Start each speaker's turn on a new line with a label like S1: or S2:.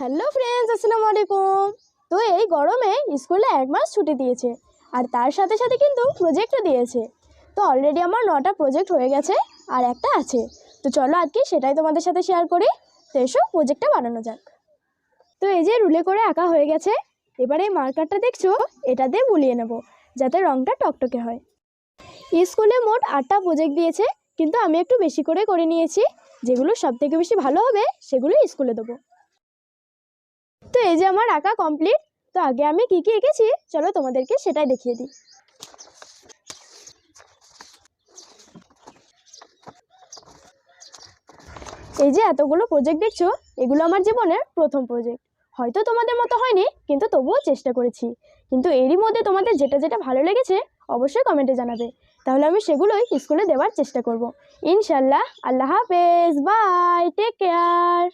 S1: Hello friends, আসসালামু আলাইকুম। তো এই গরমে স্কুলে এক মাস ছুটি দিয়েছে, আর তার সাথে সাথে কিন্তু প্রজেক্টও দিয়েছে। তো অলরেডি আমার নটা প্রজেক্ট হয়ে গেছে, আর একটা আছে। তো চলো আজকে সেটাই তোমাদের সাথে শেয়ার করি। তো এসো প্রজেক্টটা বানানো যাক। তো এই যে রুলে করে আঁকা হয়ে গেছে, এবারে এই মার্কারটা দেখছ, এটা দিয়ে বুলিয়ে নেব, যাতে রঙটা টকটকে হয়। স্কুলে মোট আটটা প্রজেক্ট দিয়েছে, কিন্তু আমি একটু বেশি করে করে নিয়েছি। যেগুলো সব থেকে বেশি ভালো হবে সেগুলো স্কুলে দেবো। তো এই যে আমার আঁকা কমপ্লিট তো আগে আমি কি কি এঁকেছি? চলো তোমাদেরকে সেটাই দেখিয়ে দিই। এই যে এতগুলো প্রজেক্ট দেখছ, এগুলো আমার জীবনের প্রথম প্রজেক্ট হয়তো তোমাদের মতো হয়নি, কিন্তু তবুও চেষ্টা করেছি। কিন্তু এরই মধ্যে তোমাদের যেটা যেটা ভালো লেগেছে, অবশ্যই কমেন্টে জানাবে। তাহলে আমি সেগুলোই স্কুলে দেওয়ার চেষ্টা করব। ইনশাল্লাহ, আল্লাহ হাফেজ বাই টেক কেয়ার